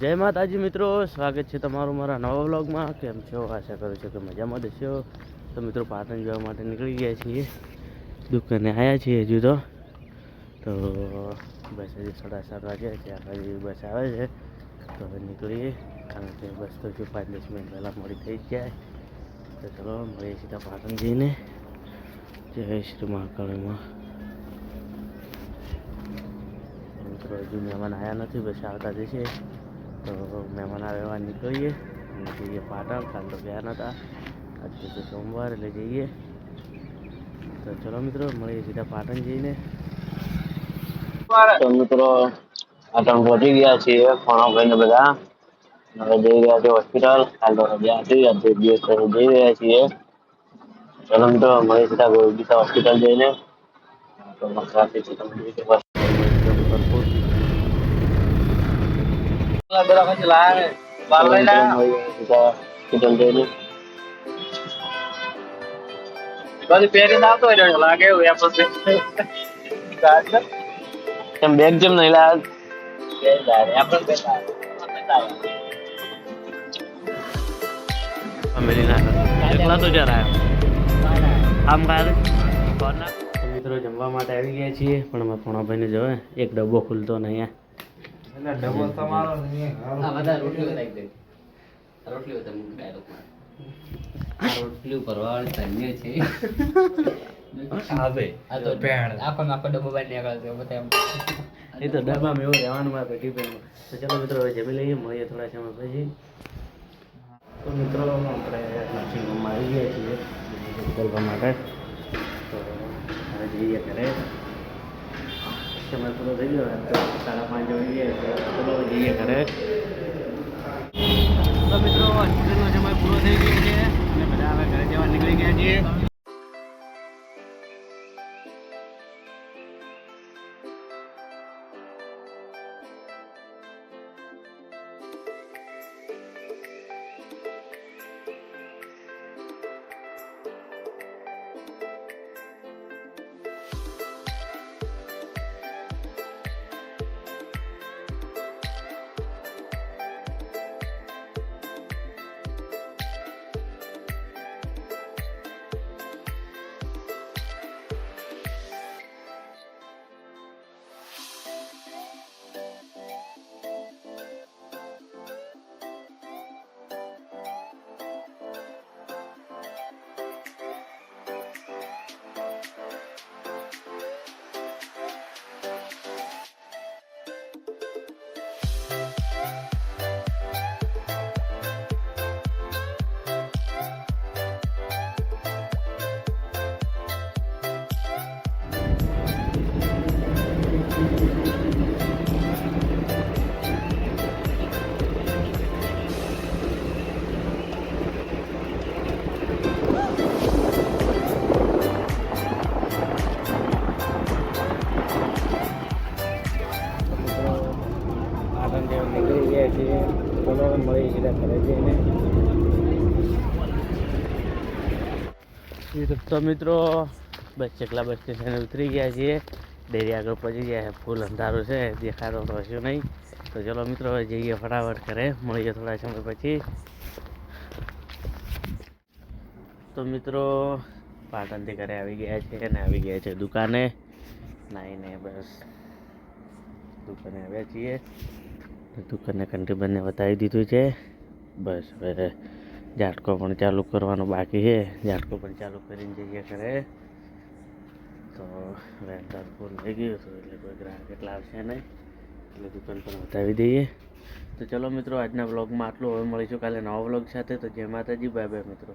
જય માતાજી મિત્રો, સ્વાગત છે તમારું મારા નવા વ્લોગમાં. કેમ છો? આશા કરું છું કે મજામાં દેશો તો મિત્રો, પાટણ જવા માટે નીકળી ગયા છીએ. દુકાને આવ્યા છીએ હજુ તો. તો બસ હજી સાડા સાત વાગ્યા છે. આગળ બસ આવે છે. તો હવે નીકળીએ. કારણ કે બસ તો જો પાંચ દસ મિનિટ પહેલાં મોડી થઈ જ જાય. તો ચલો, મળીએ સીધા પાટણ જઈને. જય શ્રી મહાકાળીમાં. મિત્રો, હજુ મહેમાન આવ્યા નથી. બસ આવતા જશે તો મહેમાન આવ્યા નીકળીએ અને જઈએ પાટણ કાલ તો ગયા નહોતા આજે તો સોમવાર એટલે જઈએ તો ચલો મિત્રો મળીએ સીધા પાટણ જઈને તો મિત્રો પાટણ પહોંચી ગયા છીએ ભાઈ ને બધા હવે જઈ રહ્યા છીએ હોસ્પિટલ કાલ તો રજા હતી આજે દિવસ પછી જઈ રહ્યા છીએ ચલો મિત્રો મળી સીધા ગોરબીસા હોસ્પિટલ જઈને તો ટ્રાફિક છે તમે જોઈ ચલો મિત્રો, મળીએ સીધા હોસ્પિટલ જઈને કેમ બેગ કેમ નહીં લાયા ફેમિલીના એકલા તો જરા આમ કાલે મિત્રો જમવા માટે આવી ગયા છીએ પણ અમે પોણાભાઈને જોવે એક ડબ્બો ખુલતો નહીં રોટલી ભરવાવાળી ધન્ય છે. આવે આ તો આખો ને આખો ડબ્બો બહાર નીકળે છે બધા એમ. એ તો ડબ્બામાં એવું રહેવાનું મારે પેટી પેનમાં તો ચાલો મિત્રો હવે જમી લઈએ મળીએ થોડા સમય પછી. તો મિત્રો આપણે નર્સિંગ હોમમાં આવી ગયા છીએ. બદલવા માટે તો હવે જઈએ ઘરે. સમય પૂરો થઈ ગયો તો સાડા પાંચ જઈએ ચલો જઈએ ઘરે તો મિત્રો હોસ્પિટલનો સમય પૂરો થઈ ગયો છે અને બધા હવે ઘરે જવા નીકળી ગયા છીએ તો મિત્રો બસ ચકલા બસ સ્ટેશન ઉતરી ગયા છીએ. ડેરી આગળ પહોંચી ગયા ફૂલ અંધારું છે દેખાતો તો હશું નહીં. તો ચલો મિત્રો, હવે જઈએ ફટાફટ ઘરે, મળીએ થોડા સમય પછી. તો મિત્રો, પાટણથી ઘરે આવી ગયા છે અને આવી ગયા છે દુકાને. નાઈને બસ, દુકાને આવ્યા છીએ. દુકાને કંટ્રીબનને બતાવી દીધું છે. બસ, હવે ઝાટકો પણ ચાલુ કરવાનો બાકી છે. ઝાટકો પણ ચાલુ કરીને જઈએ ઘરે. તો અંદાજ ફૂલ થઈ ગયું હતું એટલે કોઈ ગ્રાહક એટલા આવશે નહીં. એટલે દુકાન પણ બતાવી દઈએ. તો ચલો મિત્રો, આજના બ્લોગમાં આટલું. હવે મળીશું કાલે નવા બ્લોગ સાથે. તો જય માતાજી બાય બાય મિત્રો.